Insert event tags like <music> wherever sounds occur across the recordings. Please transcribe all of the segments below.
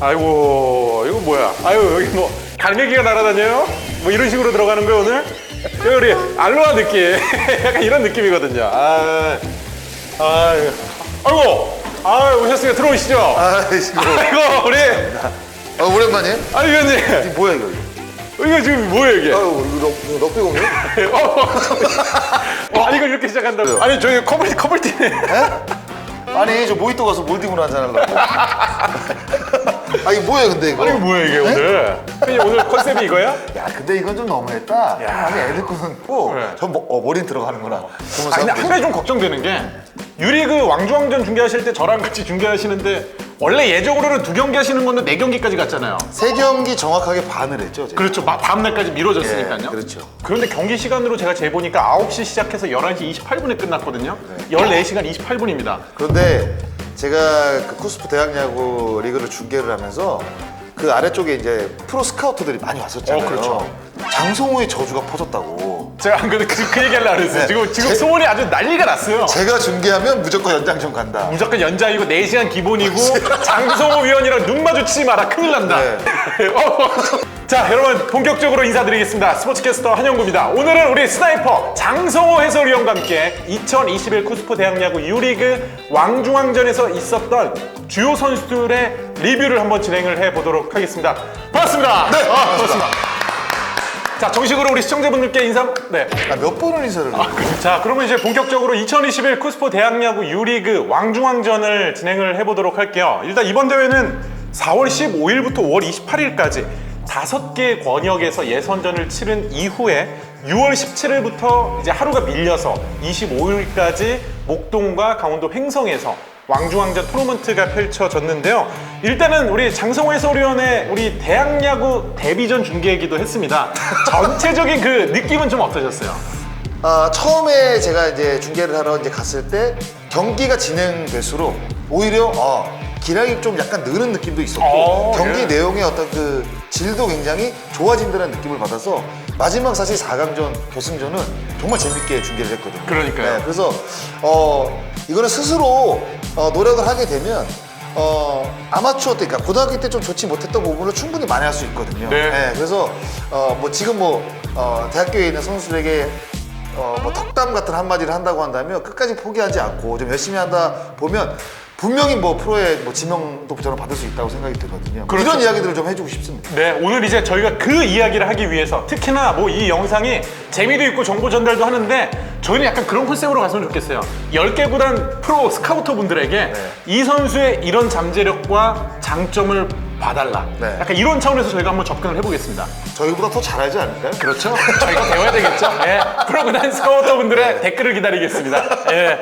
아이고 이거 뭐야? 아유 여기 뭐 갈매기가 날아다녀요? 뭐 이런 식으로 들어가는 거야 오늘? 여기 우리 알로하 느낌 <laughs> 약간 이런 느낌이거든요. 아, 아, 아이고, 아 오셨으니까 들어오시죠. 아, 이거 아이고 우리 아, 오랜만이에요? 아니 위원님 이게 뭐야 이거? 이거 지금 뭐예요 이게? 아유, 이거 럭- 이거 럭비 공유? <laughs> 어, 아니 이걸 이렇게 시작한다고? 아니 저희 커플 커플팀 아니, 저 모히또 가서 몰디브로 한잔 하려고. <laughs> 아, 이게 뭐야 근데 이거? 아니 뭐야 이게 오늘? 형님, 오늘 컨셉이 이거야? 야, 근데 이건 좀 너무했다. 야. 아니, 애들 거는 고 그래. 전 뭐, 어, 머리는 들어가는구나. 아니 근데 한 가지 좀 걱정되는 게 유리그 왕중왕전 중계하실 때 저랑 같이 중계하시는데 원래 예정으로는 두 경기 하시는 건데 네 경기까지 갔잖아요. 세 경기 정확하게 반을 했죠. 제가. 그렇죠. 마- 다음 날까지 미뤄졌으니까요. 예, 그렇죠. 그런데 경기 시간으로 제가 재보니까 9시 시작해서 11시 28분에 끝났거든요. 네. 14시간 28분입니다. 그런데 제가 그 쿠스프 대학야구 리그를 중계를 하면서 그 아래쪽에 이제 프로 스카우터들이 많이 왔었잖아요. 어, 그렇죠. 장성호의 저주가 퍼졌다고. 제가 안 그래도 그, 그 얘기 하려고 그랬어요. 네. 지금, 지금 제- 소문이 아주 난리가 났어요. 제가 중계하면 무조건 연장전 간다. 무조건 연장이고 4시간 기본이고 <laughs> 장성호 위원이랑 눈 마주치지 마라 큰일 난다 네. <laughs> 어. 자 여러분 본격적으로 인사드리겠습니다. 스포츠캐스터 한영구입니다. 오늘은 우리 스나이퍼 장성호 해설위원과 함께 2021 쿠스프 대학야구 유리그 왕중왕전에서 있었던 주요 선수들의 리뷰를 한번 진행을 해보도록 하겠습니다. 반갑습니다. 네 반갑습니다. 자 정식으로 우리 시청자분들께 인사 네. 아, 몇 번을 인사를 해? 자, 그러면 이제 본격적으로 2021 쿠스포 대학야구 유리그 왕중왕전을 진행을 해보도록 할게요. 일단 이번 대회는 4월 15일부터 5월 28일까지 다섯 개 권역에서 예선전을 치른 이후에 6월 17일부터 이제 하루가 밀려서 25일까지 목동과 강원도 횡성에서 왕중왕전 토너먼트가 펼쳐졌는데요. 일단은 우리 장성호 해설위원의 우리 대학야구 데뷔전 중계이기도 했습니다. <laughs> 전체적인 그 느낌은 좀 어떠셨어요? 아, 처음에 제가 이제 중계를 하러 이제 갔을 때 경기가 진행될수록 오히려 아, 기량이 좀 약간 느는 느낌도 있었고 어, 경기 예. 내용의 어떤 그 질도 굉장히 좋아진다는 느낌을 받아서 마지막 사실 4강전 결승전은 정말 재밌게 중계를 했거든요. 그러니까요. 네, 그래서 어, 이거는 스스로 어, 노력을 하게 되면 어, 아마추어 때, 그러니까 고등학교 때 좀 좋지 못했던 부분을 충분히 많이 할수 있거든요. 네. 그래서 어, 뭐 지금 뭐 어, 대학교에 있는 선수들에게 어, 뭐 덕담 같은 한마디를 한다고 한다면 끝까지 포기하지 않고 좀 열심히 하다 보면 분명히 뭐 프로의 뭐 지명도 저는 받을 수 있다고 생각이 들거든요. 그렇죠. 이런 이야기들을 좀 해주고 싶습니다. 네, 오늘 이제 저희가 그 이야기를 하기 위해서 특히나 뭐 이 영상이 재미도 있고 정보 전달도 하는데 저희는 약간 그런 컨셉으로 갔으면 좋겠어요. 10개 구단 프로 스카우터 분들에게 네. 이 선수의 이런 잠재력과 장점을 봐달라. 네. 약간 이런 차원에서 저희가 한번 접근을 해보겠습니다. 저희보다 더 잘하지 않을까요? 그렇죠. 저희가 배워야 되겠죠. 예. 프로 구단 스카우터 분들의 댓글을 기다리겠습니다. 예.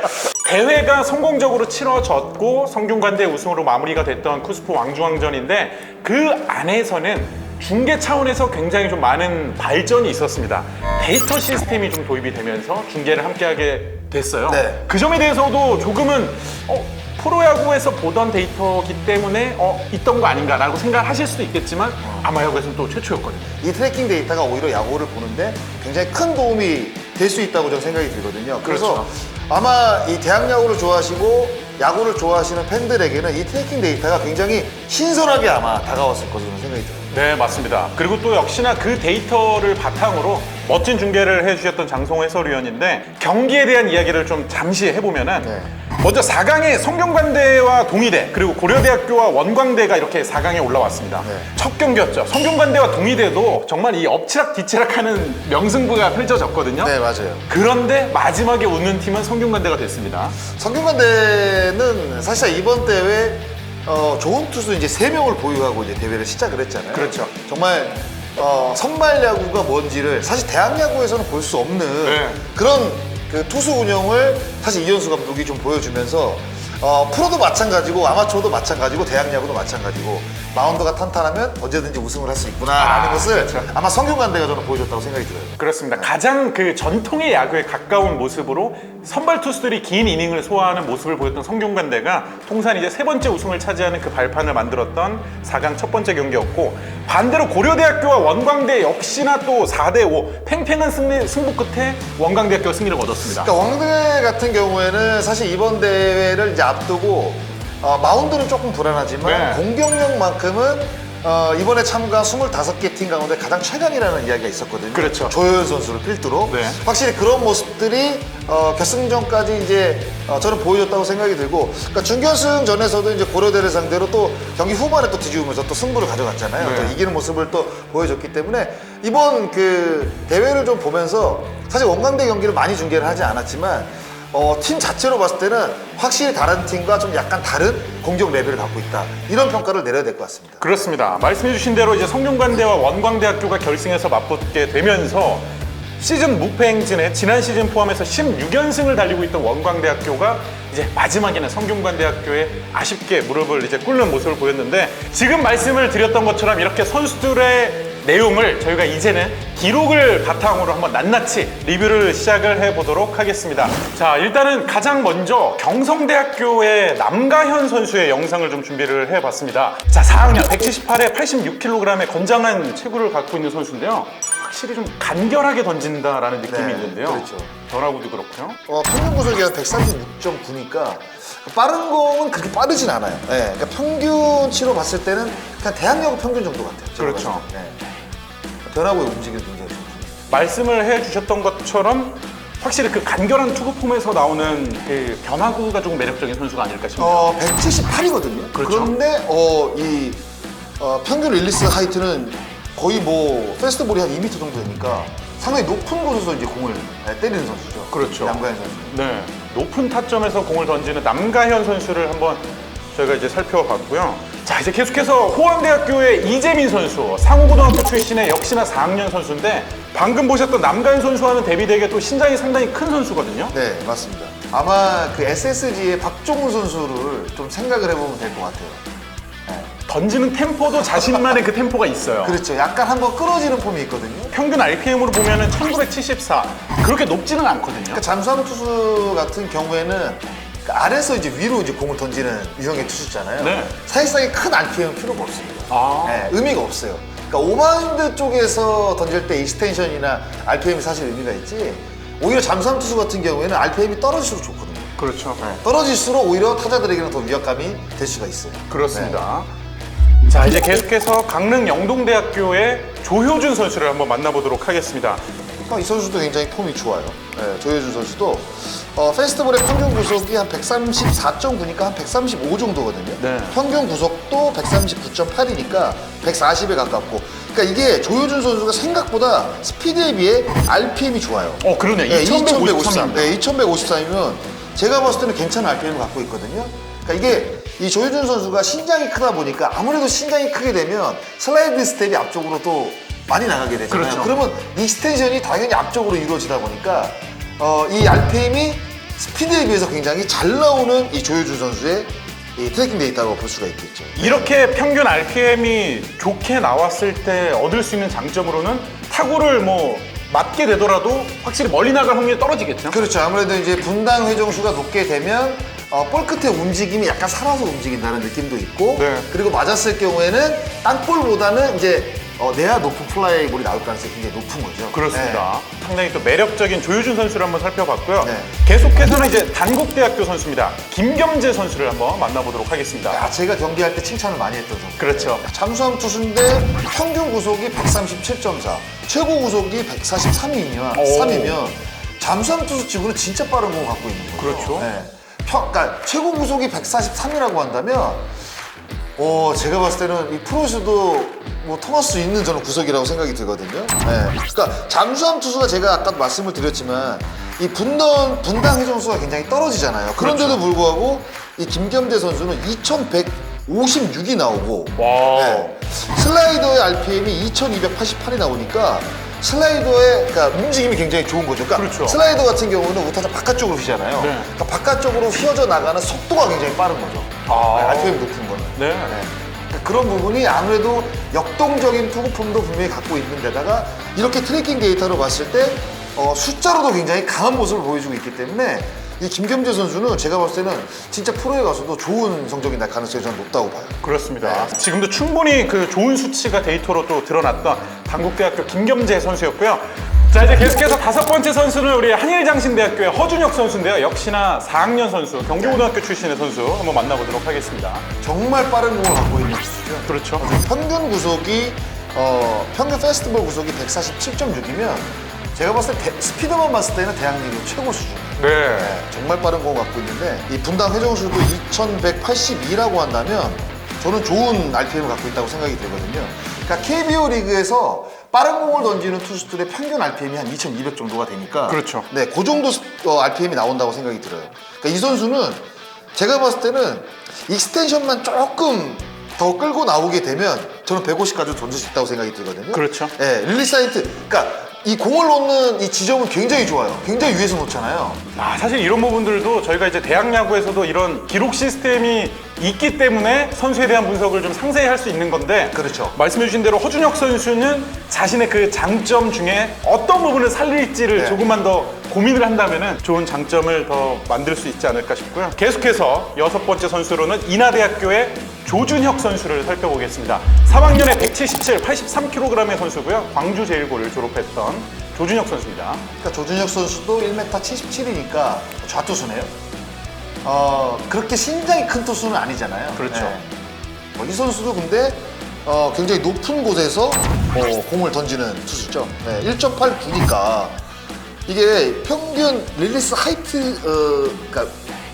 대회가 성공적으로 치러졌고 성균관대 우승으로 마무리가 됐던 쿠스프 왕중왕전인데 그 안에서는 중계 차원에서 굉장히 좀 많은 발전이 있었습니다. 데이터 시스템이 좀 도입이 되면서 중계를 함께하게 됐어요. 네. 그 점에 대해서도 조금은 어, 프로야구에서 보던 데이터기 때문에 어, 있던 거 아닌가라고 생각하실 수도 있겠지만 아마야구에서는 또 최초였거든요. 이 트래킹 데이터가 오히려 야구를 보는데 굉장히 큰 도움이 될 수 있다고 저는 생각이 들거든요. 그래서 그렇죠. 아마 이 대학 야구를 좋아하시고 야구를 좋아하시는 팬들에게는 이 트래킹 데이터가 굉장히 신선하게 아마 다가왔을 것으로 생각이 들어요. 네, 맞습니다. 그리고 또 역시나 그 데이터를 바탕으로 멋진 중계를 해주셨던 장성호 해설위원인데 경기에 대한 이야기를 좀 잠시 해보면은 네. 먼저 4강에 성균관대와 동의대 그리고 고려대학교와 원광대가 이렇게 4강에 올라왔습니다. 네. 첫 경기였죠. 성균관대와 동의대도 정말 이 엎치락 뒤치락하는 명승부가 펼쳐졌거든요. 네, 맞아요. 그런데 마지막에 웃는 팀은 성균관대가 됐습니다. 성균관대는 사실 이번 대회 어, 좋은 투수 이제 세 명을 보유하고 이제 대회를 시작을 했잖아요. 그렇죠. 정말 어, 선발 야구가 뭔지를 사실 대학 야구에서는 볼 수 없는 네. 그런 그 투수 운영을 사실 이현수 감독이 좀 보여주면서 어, 프로도 마찬가지고 아마추어도 마찬가지고 대학 야구도 마찬가지고 마운드가 탄탄하면 언제든지 우승을 할 수 있구나라는 아, 것을 그렇죠. 아마 성균관대가 저는 보여줬다고 생각이 들어요. 그렇습니다. 가장 그 전통의 야구에 가까운 모습으로 선발 투수들이 긴 이닝을 소화하는 모습을 보였던 성균관대가 통산 이제 세 번째 우승을 차지하는 그 발판을 만들었던 4강 첫 번째 경기였고 반대로 고려대학교와 원광대 역시나 또 4대 5 팽팽한 승리, 승부 끝에 원광대학교가 승리를 거뒀습니다. 그러니까 왕대 같은 경우에는 사실 이번 대회를 이제 앞두고 어, 마운드는 조금 불안하지만 네. 공격력만큼은 어, 이번에 참가한 25개 팀 가운데 가장 최강이라는 이야기가 있었거든요. 그렇죠. 조효연 선수를 필두로 네. 확실히 그런 모습들이 어, 결승전까지 이제 어, 저는 보여줬다고 생각이 들고 그러니까 준결승전에서도 이제 고려대를 상대로 또 경기 후반에 또 뒤집으면서 또 승부를 가져갔잖아요. 네. 또 이기는 모습을 또 보여줬기 때문에 이번 그 대회를 좀 보면서 사실 원광대 경기를 많이 중계를 하지 않았지만 어, 팀 자체로 봤을 때는 확실히 다른 팀과 좀 약간 다른 공격 레벨을 갖고 있다 이런 평가를 내려야 될 것 같습니다. 그렇습니다. 말씀해주신 대로 이제 성균관대와 원광대학교가 결승에서 맞붙게 되면서 시즌 무패 행진에 지난 시즌 포함해서 16연승을 달리고 있던 원광대학교가 이제 마지막에는 성균관대학교에 아쉽게 무릎을 이제 꿇는 모습을 보였는데 지금 말씀을 드렸던 것처럼 이렇게 선수들의 내용을 저희가 이제는 기록을 바탕으로 한번 낱낱이 리뷰를 시작을 해보도록 하겠습니다. 자, 일단은 가장 먼저 경성대학교의 남가현 선수의 영상을 좀 준비를 해봤습니다. 자, 4학년 178에 86kg의 건장한 체구를 갖고 있는 선수인데요. 확실히 좀 간결하게 던진다라는 느낌이 네, 있는데요. 그렇죠. 변화구도 그렇고요. 어, 평균 구속이 한 136.9니까 빠른 공은 그렇게 빠르진 않아요. 네, 그러니까 평균치로 봤을 때는 그냥 대학ya구 평균 정도 같아요. 그렇죠. 네. 변화구의 움직임이 굉장히 좋습니다. 말씀을 해주셨던 것처럼 확실히 그 간결한 투구 폼에서 나오는 그 변화구가 조금 매력적인 선수가 아닐까 싶네요. 어, 178이거든요. 그렇죠. 런데 어, 이 어, 평균 릴리스 하이트는 거의 뭐 페스트볼이 한 2m 정도 되니까 상당히 높은 곳에서 이제 공을 네, 때리는 선수죠. 그렇죠. 양가현 선수. 네, 높은 타점에서 공을 던지는 남가현 선수를 한번 저희가 이제 살펴봤고요. 자, 이제 계속해서 호암대학교의 이재민 선수, 상호고등학교 출신의 역시나 4학년 선수인데 방금 보셨던 남가현 선수와는 대비되게 또 신장이 상당히 큰 선수거든요. 네, 맞습니다. 아마 그 SSG의 박종훈 선수를 좀 생각을 해보면 될 것 같아요. 던지는 템포도 자신만의 그 템포가 있어요. 그렇죠. 약간 한번 끌어지는 폼이 있거든요. 평균 RPM으로 보면은 1974. 그렇게 높지는 않거든요. 그러니까 잠수함 투수 같은 경우에는 그 아래서 이제 위로 이제 공을 던지는 유형의 투수잖아요. 네. 사실상의 큰 RPM은 필요가 없습니다. 아. 네, 의미가 없어요. 그러니까 오바운드 쪽에서 던질 때 익스텐션이나 RPM이 사실 의미가 있지. 오히려 잠수함 투수 같은 경우에는 RPM이 떨어질수록 좋거든요. 그렇죠. 떨어질수록 오히려 타자들에게는 더 위협감이 될 수가 있어요. 그렇습니다. 자, 이제 계속해서 강릉 영동대학교의 조효준 선수를 한번 만나보도록 하겠습니다. 어, 이 선수도 굉장히 폼이 좋아요. 네, 조효준 선수도 어, 페스티벌의 평균 구속이 한 134.9니까 한 135 정도거든요. 네. 평균 구속도 139.8이니까 140에 가깝고. 그러니까 이게 조효준 선수가 생각보다 스피드에 비해 RPM이 좋아요. 어, 그러네. 네, 2153. 2153. 네, 2153이면 제가 봤을 때는 괜찮은 RPM을 갖고 있거든요. 그러니까 이게 이 조효준 선수가 신장이 크다 보니까 아무래도 신장이 크게 되면 슬라이드 스텝이 앞쪽으로 또 많이 나가게 되잖아요. 그렇죠. 그러면 익스텐션이 당연히 앞쪽으로 이루어지다 보니까 어, 이 RPM이 스피드에 비해서 굉장히 잘 나오는 이 조효준 선수의 이 트래킹 데이터라고 볼 수가 있겠죠. 이렇게 평균 RPM이 좋게 나왔을 때 얻을 수 있는 장점으로는 타구를 뭐 맞게 되더라도 확실히 멀리 나갈 확률이 떨어지겠죠. 그렇죠. 아무래도 이제 분당 회전수가 높게 되면 어, 볼 끝의 움직임이 약간 살아서 움직인다는 느낌도 있고 네. 그리고 맞았을 경우에는 땅볼보다는 이제 어, 내야 높은 플라이볼이 나올 가능성이 굉장히 높은 거죠. 그렇습니다. 상당히 또 매력적인 조효준 선수를 한번 살펴봤고요. 네. 계속해서는 이제 단국대학교 선수입니다. 김겸재 선수를 한번 만나보도록 하겠습니다. 네. 아, 제가 경기할 때 칭찬을 많이 했던 선수. 그렇죠. 잠수함 투수인데 평균 구속이 137.4, 최고 구속이 143이면 오. 3이면 잠수함 투수 치고는 진짜 빠른 공 갖고 있는 거죠. 그렇죠. 네. 평, 그러니까 최고 구속이 143이라고 한다면 어, 제가 봤을 때는 이 프로에서도 뭐 통할 수 있는 저는 구속이라고 생각이 들거든요. 네. 그러니까 잠수함 투수가 제가 아까 말씀을 드렸지만 이 분당 분당 회전수가 굉장히 떨어지잖아요. 그런데도 불구하고 이 김겸재 선수는 2,156이 나오고 와우. 네. 슬라이더의 RPM이 2,288이 나오니까 슬라이더의 그러니까 움직임이 굉장히 좋은 거죠. 그러니까 그렇죠. 슬라이더 같은 경우는 우타자 바깥쪽으로 휘잖아요. 네. 그러니까 바깥쪽으로 휘어져 나가는 속도가 굉장히 빠른 거죠. 아. 네, RPM 높은 거는. 네. 그러니까 그런 부분이 아무래도 역동적인 투구폼도 분명히 갖고 있는 데다가 이렇게 트래킹 데이터로 봤을 때 어, 숫자로도 굉장히 강한 모습을 보여주고 있기 때문에 이 김겸재 선수는 제가 봤을 때는 진짜 프로에 가서도 좋은 성적이 날 가능성이 저는 높다고 봐요. 그렇습니다. 지금도 충분히 그 좋은 수치가 데이터로 또 드러났던 단국대학교 김겸재 선수였고요. 자 이제 계속해서 다섯 번째 선수는 우리 한일장신대학교의 허준혁 선수인데요. 역시나 4학년 선수, 경기고등학교 출신의 선수 한번 만나보도록 하겠습니다. 정말 빠른 공을 갖고 있는 투수죠. 그렇죠. 평균 구속이 어, 평균 페스티벌 구속이 147.6이면 제가 봤을 때 대- 스피드만 봤을 때는 대학 리그 최고 수준. 네. 네, 정말 빠른 공을 갖고 있는데 이 분당 회전수도 2182라고 한다면 저는 좋은 RPM을 갖고 있다고 생각이 들거든요. 그러니까 KBO 리그에서 빠른 공을 던지는 투수들의 평균 RPM이 한 2200 정도가 되니까 그렇죠. 네, 그 정도 스- 어, RPM이 나온다고 생각이 들어요. 그러니까 이 선수는 제가 봤을 때는 익스텐션만 조금 더 끌고 나오게 되면 저는 150까지 던질 수 있다고 생각이 들거든요. 그렇죠. 네, 릴리 사이트. 그러니까 이 공을 놓는 이 지점은 굉장히 좋아요. 굉장히 위에서 놓잖아요. 아, 사실 이런 부분들도 저희가 이제 대학 야구에서도 이런 기록 시스템이 있기 때문에 선수에 대한 분석을 좀 상세히 할 수 있는 건데 그렇죠. 말씀해주신 대로 허준혁 선수는 자신의 그 장점 중에 어떤 부분을 살릴지를 네. 조금만 더 고민을 한다면 좋은 장점을 더 만들 수 있지 않을까 싶고요. 계속해서 여섯 번째 선수로는 인하대학교의 조준혁 선수를 살펴보겠습니다. 3학년에 177, 83kg의 선수고요. 광주 제일고를 졸업했던 조준혁 선수입니다. 그러니까 조준혁 선수도 1m 77이니까 좌투수네요. 어, 그렇게 신장이 큰 투수는 아니잖아요. 그렇죠. 뭐이 선수도 근데 어, 굉장히 높은 곳에서 어, 공을 던지는 투수죠. 네, 1.89니까 이게 평균 릴리스 하이트, 어, 그러니까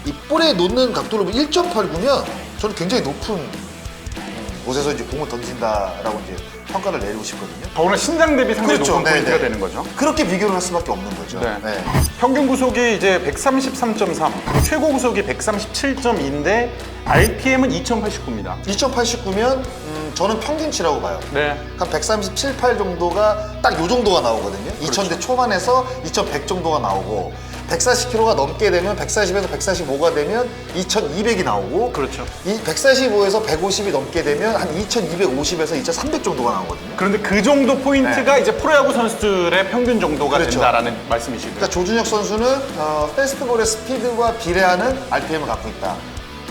이 볼에 놓는 각도를 1.89면 저는 굉장히 높은 음, 곳에서 이제 공을 던진다라고 이제 평가를 내리고 싶거든요. 더구나 신장 대비 상당히 그렇죠. 높은 네, 포인트가 네. 되는 거죠. 그렇게 비교를 할 수밖에 없는 거죠. 네. 네. 평균 구속이 이제 133.3, 그리고 최고 구속이 137.2인데 RPM은 2089입니다. 2089면 음, 저는 평균치라고 봐요. 네. 한 137, 8 정도가 딱 요 정도가 나오거든요. 그렇죠. 2000대 초반에서 2100 정도가 나오고 140kg가 넘게 되면 140에서 145가 되면 2200이 나오고 그렇죠. 이 145에서 150이 넘게 되면 한 2250에서 2300 정도가 나오거든요. 그런데 그 정도 포인트가 이제 프로야구 선수들의 평균 정도가 네. 그렇죠. 된다라는 말씀이시고요. 그러니까 조준혁 선수는 어, 페스트볼의 스피드와 비례하는 RPM을 갖고 있다.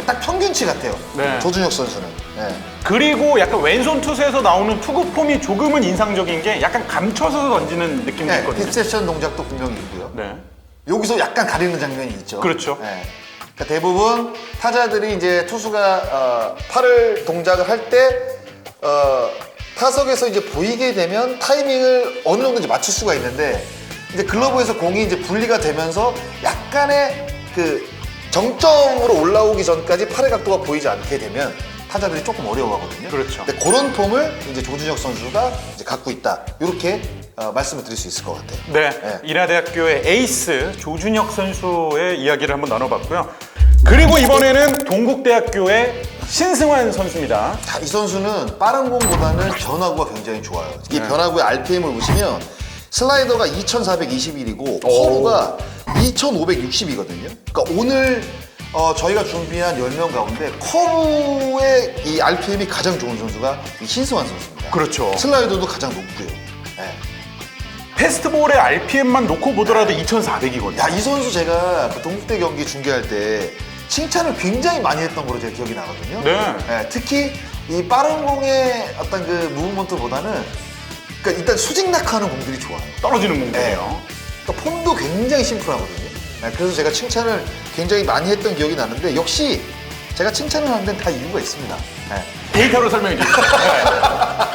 딱 평균치 같아요. 네. 조준혁 선수는. 네. 그리고 약간 왼손 투수에서 나오는 투구 폼이 조금은 인상적인 게 약간 감춰서 던지는 느낌도 네, 있거든요. 딥세션 동작도 분명히 있고요. 네. 여기서 약간 가리는 장면이 있죠. 그렇죠. 네. 그러니까 대부분 타자들이 이제 투수가 어, 팔을 동작을 할 때 어, 타석에서 이제 보이게 되면 타이밍을 어느 정도 이제 맞출 수가 있는데 이제 글러브에서 공이 이제 분리가 되면서 약간의 그 정점으로 올라오기 전까지 팔의 각도가 보이지 않게 되면 타자들이 조금 어려워하거든요. 그렇죠. 근데 그런 폼을 이제 조준혁 선수가 이제 갖고 있다. 이렇게 어, 말씀을 드릴 수 있을 것 같아요. 네, 네. 인하대학교의 에이스 조준혁 선수의 이야기를 한번 나눠봤고요. 그리고 이번에는 동국대학교의 신승환 선수입니다. 자, 이 선수는 빠른 공보다는 변화구가 굉장히 좋아요. 이 네. 변화구의 RPM을 보시면 슬라이더가 2421이고 커브가 2560이거든요. 그러니까 오늘 어, 저희가 준비한 10명 가운데 커브의 이 RPM이 가장 좋은 선수가 이 신승환 선수입니다. 그렇죠. 슬라이더도 가장 높고요. 네. 페스트볼의 RPM만 놓고 보더라도 2,400이거든요. 야, 이 선수 제가 그 동국대 경기 중계할 때 칭찬을 굉장히 많이 했던 걸로 제가 기억이 나거든요. 네. 특히 이 빠른 공의 어떤 그 무브먼트보다는 그러니까 일단 수직낙하하는 공들이 좋아요. 떨어지는 공격이에요. 그러니까 폼도 굉장히 심플하거든요. 네, 그래서 제가 칭찬을 굉장히 많이 했던 기억이 나는데 역시 제가 칭찬을 하는 데는 다 이유가 있습니다. 네. 데이터로 설명해 주시죠. <laughs>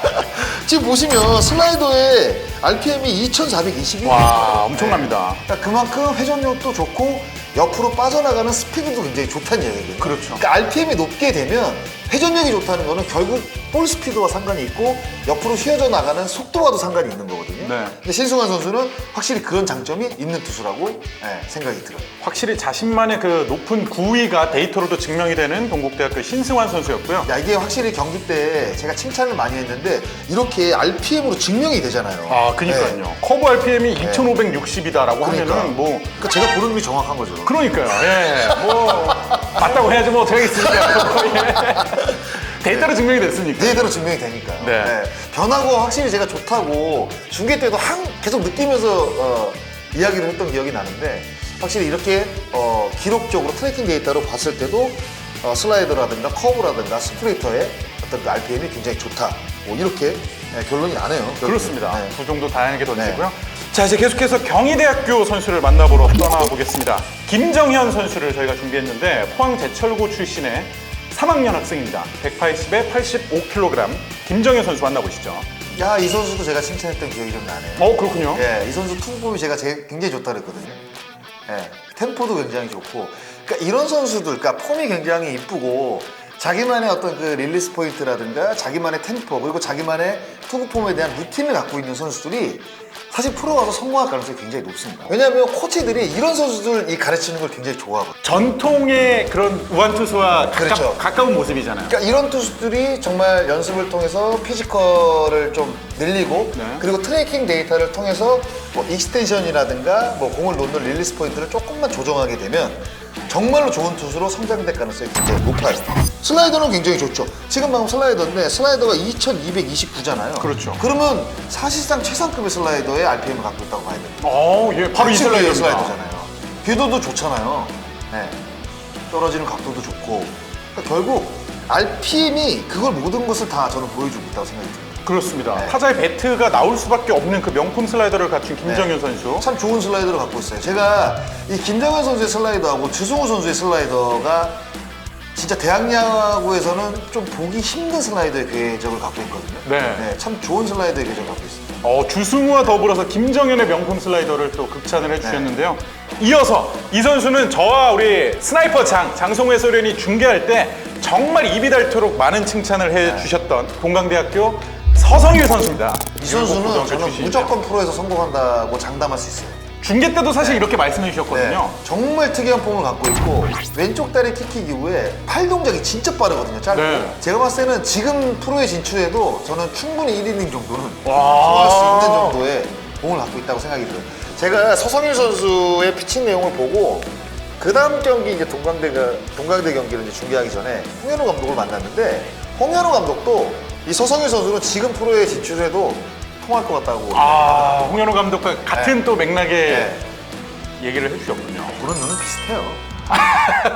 지금 보시면 슬라이더의 RPM이 2421. 와, 엄청납니다. 그러니까 그만큼 회전력도 좋고 옆으로 빠져나가는 스피드도 굉장히 좋다는 얘기거든요. 그렇죠. 그러니까 RPM이 높게 되면 회전력이 좋다는 거는 결국 볼 스피드와 상관이 있고 옆으로 휘어져 나가는 속도와도 상관이 있는 거거든요. 네. 근데 신승환 선수는 확실히 그런 장점이 있는 투수라고 네, 생각이 들어요. 확실히 자신만의 그 높은 구위가 데이터로도 증명이 되는 동국대학교 신승환 선수였고요. 야 이게 확실히 경기 때 제가 칭찬을 많이 했는데 이렇게 RPM으로 증명이 되잖아요. 아, 그니까요. 네. 커브 RPM이 2,560이다라고 그러니까. 하면은 뭐 그러니까 제가 보는 놈이 정확한 거죠. 그러니까요. 예. 뭐 <laughs> 맞다고 해야지 뭐 어떻게 하겠습니까. 예. 데이터로 증명이 됐으니까. 데이터로 증명이 되니까요. 네. 변화가 확실히 제가 좋다고 중계 때도 한, 계속 느끼면서 어, 이야기를 했던 기억이 나는데 확실히 이렇게 어, 기록적으로 트래킹 데이터로 봤을 때도 어, 슬라이더라든가 커브라든가 스프레이터의 어떤 그 RPM이 굉장히 좋다. 뭐 이렇게 네, 결론이 나네요. 결국은. 그렇습니다. 네. 두 정도 다양하게 던지고요. 자 이제 계속해서 경희대학교 선수를 만나보러 떠나보겠습니다. 김정현 선수를 저희가 준비했는데 포항 제철고 출신의 3학년 학생입니다. 180에 85kg 김정현 선수 만나보시죠. 야, 이 선수도 제가 칭찬했던 기억이 좀 나네요. 어 그렇군요. 예, 이 선수 투구폼이 제가 제- 굉장히 좋다 그랬거든요. 예, 템포도 굉장히 좋고. 그러니까 이런 선수들, 그러니까 폼이 굉장히 이쁘고 자기만의 어떤 그 릴리스 포인트라든가 자기만의 템포 그리고 자기만의 투구폼에 대한 루틴을 갖고 있는 선수들이 사실 프로 가서 성공할 가능성이 굉장히 높습니다. 왜냐하면 코치들이 이런 선수들 이 가르치는 걸 굉장히 좋아하거든요. 전통의 그런 우완투수와 그렇죠. 가까, 운 모습이잖아요. 그러니까 이런 투수들이 정말 연습을 통해서 피지컬을 좀 늘리고 네. 그리고 트래킹 데이터를 통해서 뭐 익스텐션이라든가 뭐 공을 놓는 릴리스 포인트를 조금만 조정하게 되면 정말로 좋은 투수로 성장될 가능성이 굉장히 높아요. 슬라이더는 굉장히 좋죠. 지금 방금 슬라이더인데 슬라이더가 2229잖아요. 그렇죠. 그러면 사실상 최상급의 슬라이더 의 RPM을 갖고 있다고 봐야 됩니다. 어, 예, 바로 이 한층 위의 슬라이더입니다. 슬라이더잖아요. 궤도도 좋잖아요. 네. 떨어지는 각도도 좋고. 그러니까 결국 RPM이 그걸 모든 것을 다 저는 보여주고 있다고 생각이 듭니다. 그렇습니다. 네. 타자의 배트가 나올 수밖에 없는 그 명품 슬라이더를 갖춘 김정현 선수. 참 좋은 슬라이더를 갖고 있어요. 제가 이 김정현 선수의 슬라이더하고 주승우 선수의 슬라이더가 진짜 대학야구에서는 좀 보기 힘든 슬라이더의 궤적을 갖고 있거든요. 네. 참 좋은 슬라이더의 궤적을 갖고 있습니다. 어, 주승우와 더불어서 김정현의 명품 슬라이더를 또 극찬을 해주셨는데요. 이어서 이 선수는 저와 우리 스나이퍼 장, 장성우 해설위원이 중계할 때 정말 입이 닳도록 많은 칭찬을 해주셨던 동강대학교 서성일 선수입니다. 이 선수는 저는. 무조건 프로에서 성공한다고 장담할 수 있어요. 중계 때도 사실 이렇게 말씀해 주셨거든요. 네, 정말 특이한 폼을 갖고 있고 왼쪽 다리 킥킥 이후에 팔 동작이 진짜 빠르거든요. 짧고. 네. 제가 봤을 때는 지금 프로에 진출해도 저는 충분히 1이닝 정도는 와. 소화할 수 있는 정도의 공을 갖고 있다고 생각이 들어요. 제가 서성일 선수의 피칭 내용을 보고 그 다음 경기 이제 동강대가 동강대 경기를 이제 중계하기 전에 홍현우 감독을 만났는데 홍현우 감독도 이 서성일 선수는 지금 프로에 진출해도 통할 것 같다고 아, 홍현호 감독과 같은 또 맥락의 네. 얘기를 해주셨군요. 보는 눈은 비슷해요.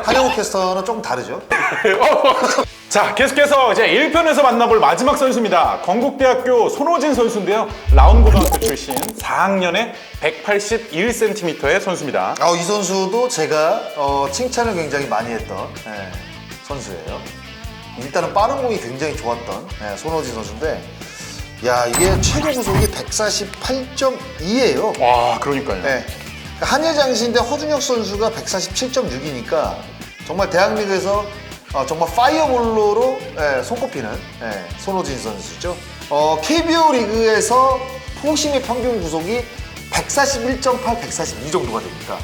한영욱 캐스터는 좀 다르죠. <laughs> 자, 계속해서 이제 1편에서 만나볼 마지막 선수입니다. 건국대학교 손호진 선수인데요. 라운고등학교 출신 4학년에 181cm의 선수입니다. 아, 이 선수도 제가 어, 칭찬을 굉장히 많이 했던 예, 선수예요. 일단은 빠른 공이 굉장히 좋았던 예, 손호진 선수인데, 야 이게 최고 구속이 148.2예요. 와, 그러니까요. 네. 한예 장신대 허준혁 선수가 147.6이니까 정말 대학리그에서 어, 정말 파이어볼로로 예, 손꼽히는 예, 손호진 선수죠. 어, KBO 리그에서 포심의 평균 구속이 141.8, 142 정도가 됩니다.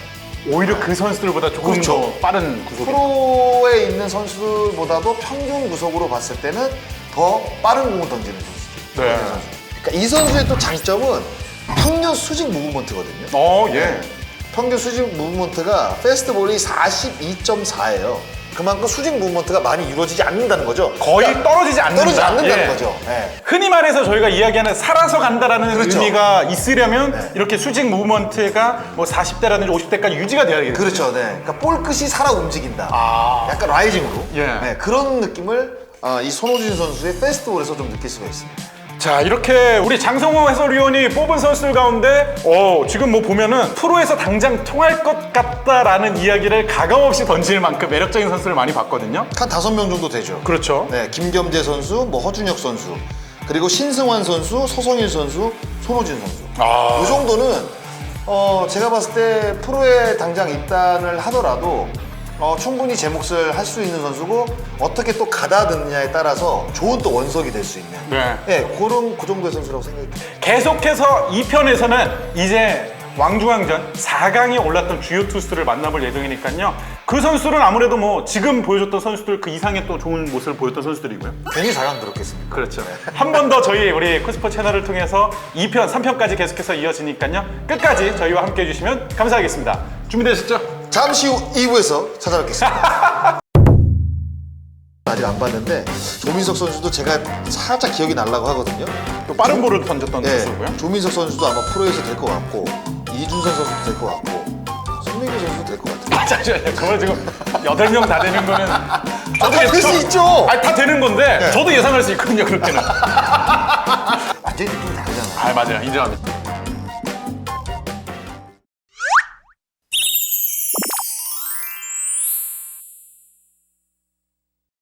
오히려 그 선수들보다 조금 그렇죠. 더 빠른 구속이. 프로에 있는 선수들보다도 평균 구속으로 봤을 때는 더 빠른 공을 던지는 선수죠. 네. 그러니까 이 선수의 또 장점은 평균 수직 무브먼트거든요. 어, 예. 네. 평균 수직 무브먼트가 페스트볼이 42.4예요. 그만큼 수직 무브먼트가 많이 이루어지지 않는다는 거죠. 거의 떨어지지 않는다. 떨어지지 않는다는 예. 거죠. 네. 흔히 말해서 저희가 이야기하는 살아서 간다라는 그렇죠. 의미가 있으려면 네. 이렇게 수직 무브먼트가 뭐 40대라든지 50대까지 유지가 돼야 되겠죠. 그렇죠. 네. 그러니까 볼 끝이 살아 움직인다. 아. 약간 라이징으로. 예. 네, 그런 느낌을 아, 이 손호진 선수의 페스트볼에서 좀 느낄 수가 있습니다. 자 이렇게 우리 장성호 해설위원이 뽑은 선수들 가운데 어, 지금 뭐 보면은 프로에서 당장 통할 것 같다라는 이야기를 가감없이 던질 만큼 매력적인 선수를 많이 봤거든요. 한 다섯 명 정도 되죠. 그렇죠. 네, 김겸재 선수, 뭐 허준혁 선수, 그리고 신승환 선수, 서성일 선수, 손호진 선수. 아. 이 정도는 어, 제가 봤을 때 프로에 당장 입단을 하더라도 어, 충분히 제 몫을 할 수 있는 선수고 어떻게 또 가다듬느냐에 따라서 좋은 또 원석이 될 수 있는 네. 네, 그런 그 정도의 선수라고 듭니다. 계속해서 2편에서는 이제 왕중왕전 4강에 올랐던 주요 투수들을 만나볼 예정이니까요. 그 선수들은 아무래도 뭐 지금 보여줬던 선수들 그 이상의 또 좋은 모습을 보였던 선수들이고요. 괜히 4강 들었겠습니까? 그렇죠. 한 번 더 저희 우리 코스포 채널을 통해서 2편, 3편까지 계속해서 이어지니까요. 끝까지 저희와 함께 해주시면 감사하겠습니다. 준비되셨죠? 잠시 후 2부에서 찾아뵙겠습니다. <laughs> 아직 안 봤는데 조민석 선수도 제가 살짝 기억이 나려고 하거든요. 또 빠른 볼을 던졌던 네, 투수고요. 조민석 선수도 아마 프로에서 될 것 같고 이준선 선수도 될 것 같고 손민규 선수도 될 것 같아요. <laughs> 아, 잠시만요. 그걸 지금 8명 다 되는 거는 저도 다 될수 저- 있죠. 아니, 다 되는 건데 네. 저도 예상할 수 있거든요, 그렇게는. <laughs> 완전히 느낌이 다르잖아요. 아, 맞아요. 인정합니다.